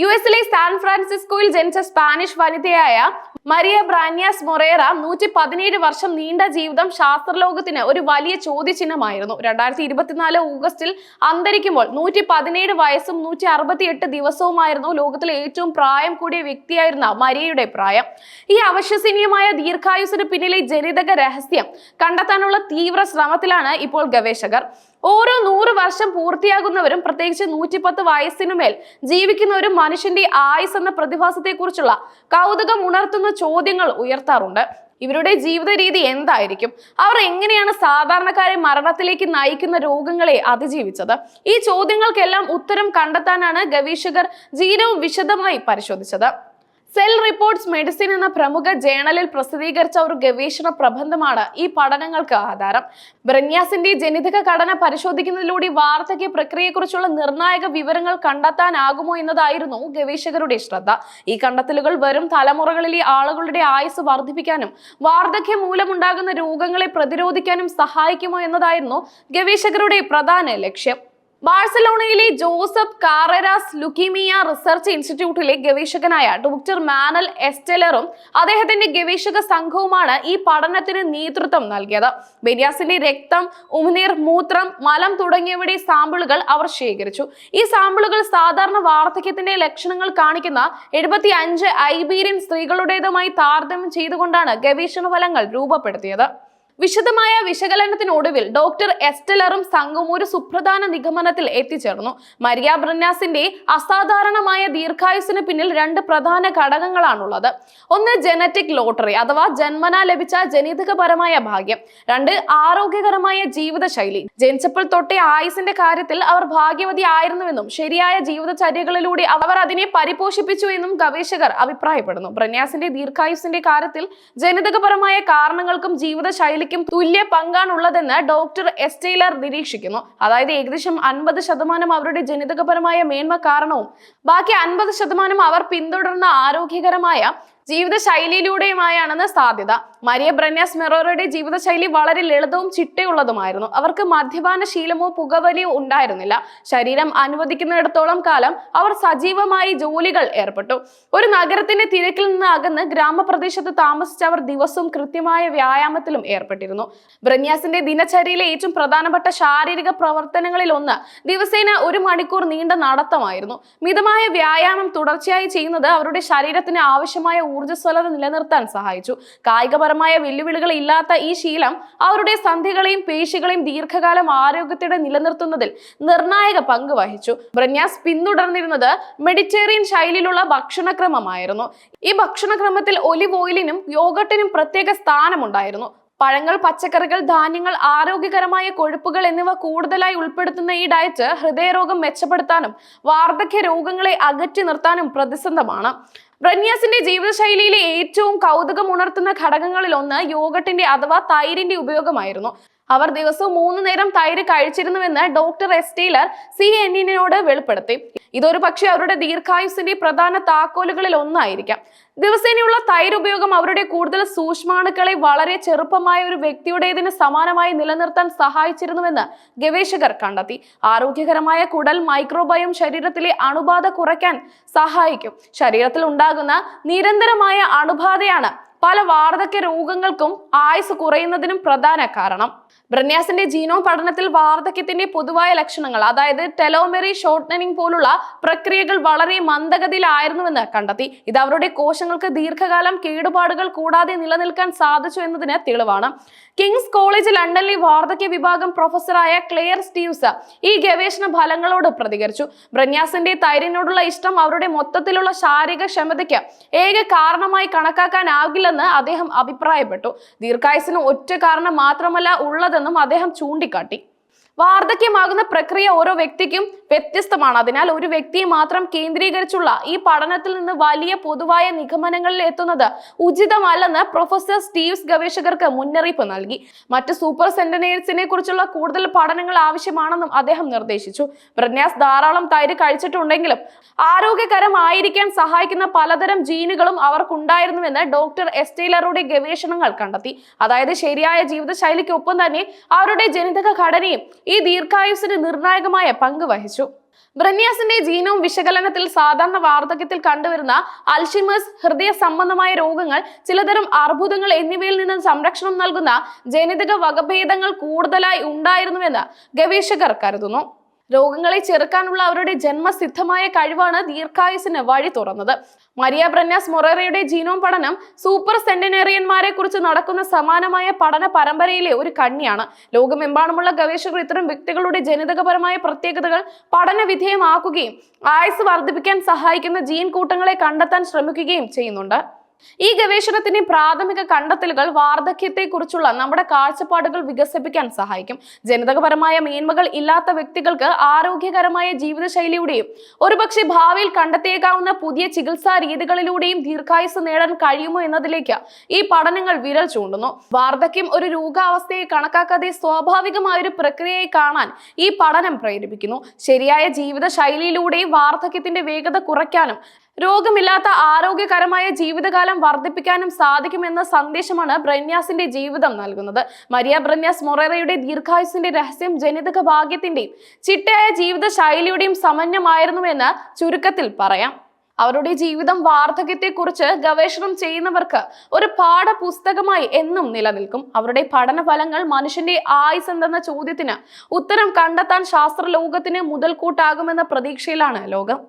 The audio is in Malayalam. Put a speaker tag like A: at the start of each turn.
A: യു എസിലെ സാൻ ഫ്രാൻസിസ്കോയിൽ ജനിച്ച സ്പാനിഷ് വനിതയായ മരിയ ബ്രാനിയാസ് മൊറേറ നൂറ്റി പതിനേഴ് വർഷം നീണ്ട ജീവിതം ശാസ്ത്രലോകത്തിന് ഒരു വലിയ ചോദ്യചിഹ്നമായിരുന്നു. രണ്ടായിരത്തി ഇരുപത്തിനാല് ഓഗസ്റ്റിൽ അന്തരിക്കുമ്പോൾ നൂറ്റി പതിനേഴ് വയസ്സും നൂറ്റി അറുപത്തി എട്ട് ദിവസവുമായിരുന്നു ലോകത്തിലെ ഏറ്റവും പ്രായം കൂടിയ വ്യക്തിയായിരുന്ന മരിയയുടെ പ്രായം. ഈ അവശ്വസനീയമായ ദീർഘായുസിന് പിന്നിലെ ജനിതക രഹസ്യം കണ്ടെത്താനുള്ള തീവ്ര ശ്രമത്തിലാണ് ഇപ്പോൾ ഗവേഷകർ. ഓരോ നൂറ് വർഷം പൂർത്തിയാകുന്നവരും പ്രത്യേകിച്ച് നൂറ്റിപ്പത്ത് വയസ്സിനുമേൽ ജീവിക്കുന്നവരും മനുഷ്യന്റെ ആയുസ് എന്ന പ്രതിഭാസത്തെക്കുറിച്ചുള്ള കൗതുകം ഉണർത്തുന്ന ചോദ്യങ്ങൾ ഉയർത്താറുണ്ട്. ഇവരുടെ ജീവിത രീതി എന്തായിരിക്കും? അവർ എങ്ങനെയാണ് സാധാരണക്കാരെ മരണത്തിലേക്ക് നയിക്കുന്ന രോഗങ്ങളെ അതിജീവിച്ചത്? ഈ ചോദ്യങ്ങൾക്കെല്ലാം ഉത്തരം കണ്ടെത്താനാണ് ഗവേഷകർ ജീനവും വിശദമായി പരിശോധിച്ചത്. സെൽ റിപ്പോർട്ട്സ് മെഡിസിൻ എന്ന പ്രമുഖ ജേണലിൽ പ്രസിദ്ധീകരിച്ച ഒരു ഗവേഷണ പ്രബന്ധമാണ് ഈ പഠനങ്ങൾക്ക് ആധാരം. ബ്രന്യാസിന്റെ ജനിതക ഘടന പരിശോധിക്കുന്നതിലൂടെ വാർദ്ധക്യ പ്രക്രിയയെക്കുറിച്ചുള്ള നിർണായക വിവരങ്ങൾ കണ്ടെത്താനാകുമോ എന്നതായിരുന്നു ഗവേഷകരുടെ ശ്രദ്ധ. ഈ കണ്ടെത്തലുകൾ വരും തലമുറകളിലെ ആളുകളുടെ ആയുസ് വർദ്ധിപ്പിക്കാനും വാർദ്ധക്യം മൂലമുണ്ടാകുന്ന രോഗങ്ങളെ പ്രതിരോധിക്കാനും സഹായിക്കുമോ എന്നതായിരുന്നു ഗവേഷകരുടെ പ്രധാന ലക്ഷ്യം. ബാഴ്സലോണയിലെ ജോസഫ് കാറരാസ് ലുക്കിമിയ റിസർച്ച് ഇൻസ്റ്റിറ്റ്യൂട്ടിലെ ഗവേഷകനായ ഡോക്ടർ മാനൽ എസ്റ്റെലറും അദ്ദേഹത്തിന്റെ ഗവേഷക സംഘവുമാണ് ഈ പഠനത്തിന് നേതൃത്വം നൽകിയത്. ബെരിയാസിന്റെ രക്തം ഉമിനീർ മൂത്രം മലം തുടങ്ങിയവയുടെ സാമ്പിളുകൾ അവർ ശേഖരിച്ചു. ഈ സാമ്പിളുകൾ സാധാരണ വാർദ്ധക്യത്തിന്റെ ലക്ഷണങ്ങൾ കാണിക്കുന്ന എഴുപത്തി അഞ്ച് ഐബീരിയൻ സ്ത്രീകളുടേതുമായി താരതമ്യം ചെയ്തുകൊണ്ടാണ് ഗവേഷണ ഫലങ്ങൾ രൂപപ്പെടുത്തിയത്. വിശദമായ വിശകലനത്തിനൊടുവിൽ ഡോക്ടർ എസ്റ്റലറും സംഘവും ഒരു സുപ്രധാന നിഗമനത്തിൽ എത്തിച്ചേർന്നു. മരിയ ബ്രന്നാസിന്റെ അസാധാരണമായ ദീർഘായുസിന് പിന്നിൽ രണ്ട് പ്രധാന ഘടകങ്ങളാണുള്ളത്. ഒന്ന് ജനറ്റിക് ലോട്ടറി അഥവാ ജന്മന ലഭിച്ച ജനിതകപരമായ ഭാഗ്യം. രണ്ട് ആരോഗ്യകരമായ ജീവിതശൈലി. ജനിച്ചപ്പോൾ തൊട്ടേ ആയുസിന്റെ കാര്യത്തിൽ അവർ ഭാഗ്യവതി ആയിരുന്നുവെന്നും ശരിയായ ജീവിതചര്യകളിലൂടെ അവർ അതിനെ പരിപോഷിപ്പിച്ചു എന്നും ഗവേഷകർ അഭിപ്രായപ്പെടുന്നു. ബ്രന്യാസിന്റെ ദീർഘായുസിന്റെ കാര്യത്തിൽ ജനിതകപരമായ കാരണങ്ങൾക്കും ജീവിതശൈലിക്കും തുല്യ പങ്കാണുള്ളതെന്ന് ഡോക്ടർ എസ് ടൈലർ നിരീക്ഷിക്കുന്നു. അതായത് ഏകദേശം അൻപത് ശതമാനം അവരുടെ ജനിതകപരമായ മേന്മ കാരണവും ബാക്കി അൻപത് ശതമാനം അവർ പിന്തുടർന്ന ആരോഗ്യകരമായ ജീവിത ശൈലിയിലൂടെയുമായാണെന്ന് സാധ്യത. മരിയ ബ്രന്യാസ് മെറോറയുടെ ജീവിതശൈലി വളരെ ലളിതവും ചിട്ടയുള്ളതുമായിരുന്നു. അവർക്ക് മദ്യപാന ശീലമോ പുകവലിയോ ഉണ്ടായിരുന്നില്ല. ശരീരം അനുവദിക്കുന്നിടത്തോളം കാലം അവർ സജീവമായി ജോലികൾ ഏർപ്പെട്ടു. ഒരു നഗരത്തിന്റെ തിരക്കിൽ നിന്ന് അകന്ന് ഗ്രാമപ്രദേശത്ത് താമസിച്ച അവർ ദിവസവും കൃത്യമായ വ്യായാമത്തിലും ഏർപ്പെട്ടിരുന്നു. ബ്രന്യാസിന്റെ ദിനചര്യയിലെ ഏറ്റവും പ്രധാനപ്പെട്ട ശാരീരിക പ്രവർത്തനങ്ങളിൽ ഒന്ന് ദിവസേന ഒരു മണിക്കൂർ നീണ്ട നടത്തമായിരുന്നു. മിതമായ വ്യായാമം തുടർച്ചയായി ചെയ്യുന്നത് അവരുടെ ശരീരത്തിന് ആവശ്യമായ ഊർജസ്വലത നിലനിർത്താൻ സഹായിച്ചു. കായികപരമായ വെല്ലുവിളികൾ ഇല്ലാത്ത ഈ ശീലം അവരുടെ സന്ധികളെയും പേശികളെയും ദീർഘകാലം ആരോഗ്യത്തോടെ നിലനിർത്തുന്നതിൽ നിർണായക പങ്ക് വഹിച്ചു. ബ്രന്യാസ് പിന്തുടർന്നിരുന്നത് മെഡിറ്റേറിയൻ ശൈലിയിലുള്ള ഭക്ഷണക്രമമായിരുന്നു. ഈ ഭക്ഷണക്രമത്തിൽ ഒലിവ് ഓയിലിനും യോഗട്ടിനും പ്രത്യേക സ്ഥാനമുണ്ടായിരുന്നു. പഴങ്ങൾ പച്ചക്കറികൾ ധാന്യങ്ങൾ ആരോഗ്യകരമായ കൊഴുപ്പുകൾ എന്നിവ കൂടുതലായി ഉൾപ്പെടുത്തുന്ന ഈ ഡയറ്റ് ഹൃദയരോഗം മെച്ചപ്പെടുത്താനും വാർദ്ധക്യ രോഗങ്ങളെ അകറ്റി നിർത്താനും പ്രതിസന്ധമാണ്. ബ്രന്യാസിന്റെ ജീവിതശൈലിയിലെ ഏറ്റവും കൗതുകം ഉണർത്തുന്ന ഘടകങ്ങളിൽ ഒന്ന് യോഗട്ടിന്റെ അഥവാ തൈരിന്റെ ഉപയോഗമായിരുന്നു. അവർ ദിവസവും മൂന്ന് നേരം തൈര് കഴിച്ചിരുന്നുവെന്ന് ഡോക്ടർ എസ് ടീലർ സി എൻ എന്നിനോട് വെളിപ്പെടുത്തി. ഇതൊരു പക്ഷേ അവരുടെ ദീർഘായുസിന്റെ പ്രധാന താക്കോലുകളിൽ ഒന്നായിരിക്കാം. ദിവസേനയുള്ള തൈര് ഉപയോഗം അവരുടെ കൂടുതൽ സൂക്ഷ്മാണുക്കളെ വളരെ ചെറുപ്പമായ ഒരു വ്യക്തിയുടേതിന് സമാനമായി നിലനിർത്താൻ സഹായിച്ചിരുന്നുവെന്ന് ഗവേഷകർ കണ്ടെത്തി. ആരോഗ്യകരമായ കുടൽ മൈക്രോബയോം ശരീരത്തിലെ അണുബാധ കുറയ്ക്കാൻ സഹായിക്കും. ശരീരത്തിൽ ഉണ്ടാകുന്ന നിരന്തരമായ അണുബാധയാണ് പല വാർദ്ധക്യ രോഗങ്ങൾക്കും ആയുസ് കുറയുന്നതിനും പ്രധാന കാരണം. ബ്രന്യാസിന്റെ ജീനോം പഠനത്തിൽ വാർദ്ധക്യത്തിന്റെ പൊതുവായ ലക്ഷണങ്ങൾ അതായത് ടെലോമെറി ഷോർട്ട്നിങ് പോലുള്ള പ്രക്രിയകൾ വളരെ മന്ദഗതിയിലായിരുന്നുവെന്ന് കണ്ടെത്തി. ഇത് അവരുടെ കോശങ്ങൾക്ക് ദീർഘകാലം കേടുപാടുകൾ കൂടാതെ നിലനിൽക്കാൻ സാധിച്ചു എന്നതിന് തെളിവാണ്. കിങ്സ് കോളേജ് ലണ്ടനിലെ വാർദ്ധക്യ വിഭാഗം പ്രൊഫസറായ ക്ലെയർ സ്റ്റീവ്സ് ഈ ഗവേഷണ ഫലങ്ങളോട് പ്രതികരിച്ചു. ബ്രന്യാസിന്റെ തൈരിനോടുള്ള ഇഷ്ടം അവരുടെ മൊത്തത്തിലുള്ള ശാരീരിക ക്ഷമതയ്ക്ക് ഏക കാരണമായി കണക്കാക്കാനാകില്ലെന്ന് അദ്ദേഹം അഭിപ്രായപ്പെട്ടു. ദീർഘായുസിന് ഒറ്റ കാരണം മാത്രമല്ല ഉള്ളതെന്നും അദ്ദേഹം ചൂണ്ടിക്കാട്ടി. വാർദ്ധക്യമാകുന്ന പ്രക്രിയ ഓരോ വ്യക്തിക്കും വ്യത്യസ്തമാണ്. അതിനാൽ ഒരു വ്യക്തിയെ മാത്രം കേന്ദ്രീകരിച്ചുള്ള ഈ പഠനത്തിൽ നിന്ന് വലിയ പൊതുവായ നിഗമനങ്ങളിൽ എത്തുന്നത് ഉചിതമല്ലെന്ന് പ്രൊഫസർ സ്റ്റീവ്സ് ഗവേഷകർക്ക് മുന്നറിയിപ്പ് നൽകി. മറ്റ് സൂപ്പർ സെന്റനേഴ്സിനെ കുറിച്ചുള്ള കൂടുതൽ പഠനങ്ങൾ ആവശ്യമാണെന്നും അദ്ദേഹം നിർദ്ദേശിച്ചു. ബ്രന്യാസ് ധാരാളം തൈര് കഴിച്ചിട്ടുണ്ടെങ്കിലും ആരോഗ്യകരമായിരിക്കാൻ സഹായിക്കുന്ന പലതരം ജീനുകളും അവർക്കുണ്ടായിരുന്നുവെന്ന് ഡോക്ടർ എസ്റ്റേലറുടെ ഗവേഷണങ്ങൾ കണ്ടെത്തി. അതായത് ശരിയായ ജീവിതശൈലിക്കൊപ്പം തന്നെ അവരുടെ ജനിതക ഘടനയും ഈ ദീർഘായുസിന് നിർണായകമായ പങ്ക് വഹിച്ചു. ബ്രന്യാസിന്റെ ജീനോം വിശകലനത്തിൽ സാധാരണ വാർദ്ധക്യത്തിൽ കണ്ടുവരുന്ന അൽഷിമേഴ്സ് ഹൃദയ സംബന്ധമായ രോഗങ്ങൾ ചിലതരം അർബുദങ്ങൾ എന്നിവയിൽ നിന്ന് സംരക്ഷണം നൽകുന്ന ജനിതക വകഭേദങ്ങൾ കൂടുതലായി ഉണ്ടായിരുന്നുവെന്ന് ഗവേഷകർ കരുതുന്നു. രോഗങ്ങളെ ചെറുക്കാനുള്ള അവരുടെ ജന്മസിദ്ധമായ കഴിവാണ് ദീർഘായുസിന് വഴി തുറന്നത്. മരിയ ബ്രന്യാസ് മൊറേറയുടെ ജീനോം പഠനം സൂപ്പർ സെന്റിനേറിയന്മാരെ കുറിച്ച് നടക്കുന്ന സമാനമായ പഠന പരമ്പരയിലെ ഒരു കണ്ണിയാണ്. ലോകമെമ്പാടുമുള്ള ഗവേഷകർ ഇത്തരം വ്യക്തികളുടെ ജനിതകപരമായ പ്രത്യേകതകൾ പഠന വിധേയമാക്കുകയും ആയുസ് വർദ്ധിപ്പിക്കാൻ സഹായിക്കുന്ന ജീൻ കൂട്ടങ്ങളെ കണ്ടെത്താൻ ശ്രമിക്കുകയും ചെയ്യുന്നുണ്ട്. ഈ ഗവേഷണത്തിന്റെ പ്രാഥമിക കണ്ടെത്തലുകൾ വാർദ്ധക്യത്തെക്കുറിച്ചുള്ള നമ്മുടെ കാഴ്ചപ്പാടുകൾ വികസിപ്പിക്കാൻ സഹായിക്കും. ജനിതകപരമായ മേന്മകൾ ഇല്ലാത്ത വ്യക്തികൾക്ക് ആരോഗ്യകരമായ ജീവിതശൈലിയുടെയും ഒരുപക്ഷെ ഭാവിയിൽ കണ്ടെത്തിയേക്കാവുന്ന പുതിയ ചികിത്സാ രീതികളിലൂടെയും ദീർഘായുസ് നേടാൻ കഴിയുമോ എന്നതിലേക്ക് ഈ പഠനങ്ങൾ വിരൽ ചൂണ്ടുന്നു. വാർദ്ധക്യം ഒരു രോഗാവസ്ഥയെ കണക്കാക്കാതെ സ്വാഭാവികമായ ഒരു പ്രക്രിയയെ കാണാൻ ഈ പഠനം പ്രേരിപ്പിക്കുന്നു. ശരിയായ ജീവിതശൈലിയിലൂടെ വാർദ്ധക്യത്തിന്റെ വേഗത കുറയ്ക്കാനും രോഗമില്ലാത്ത ആരോഗ്യകരമായ ജീവിതകാലം വർദ്ധിപ്പിക്കാനും സാധിക്കുമെന്ന സന്ദേശമാണ് ബ്രന്യാസിന്റെ ജീവിതം നൽകുന്നത്. മരിയ ബ്രന്യാസ് മൊറേറയുടെ ദീർഘായുസിന്റെ രഹസ്യം ജനിതക ഭാഗ്യത്തിന്റെയും ചിട്ടയായ ജീവിത ശൈലിയുടെയും സമന്വയമായിരുന്നുവെന്ന് ചുരുക്കത്തിൽ പറയാം. അവരുടെ ജീവിതം വാർദ്ധക്യത്തെക്കുറിച്ച് ഗവേഷണം ചെയ്യുന്നവർക്ക് ഒരു പാഠപുസ്തകമായി എന്നും നിലനിൽക്കും. അവരുടെ പഠന ഫലങ്ങൾ മനുഷ്യന്റെ ആയുസ് എന്തെന്ന ചോദ്യത്തിന് ഉത്തരം കണ്ടെത്താൻ ശാസ്ത്രലോകത്തിന് മുതൽക്കൂട്ടാകുമെന്ന പ്രതീക്ഷയിലാണ് ലോകം.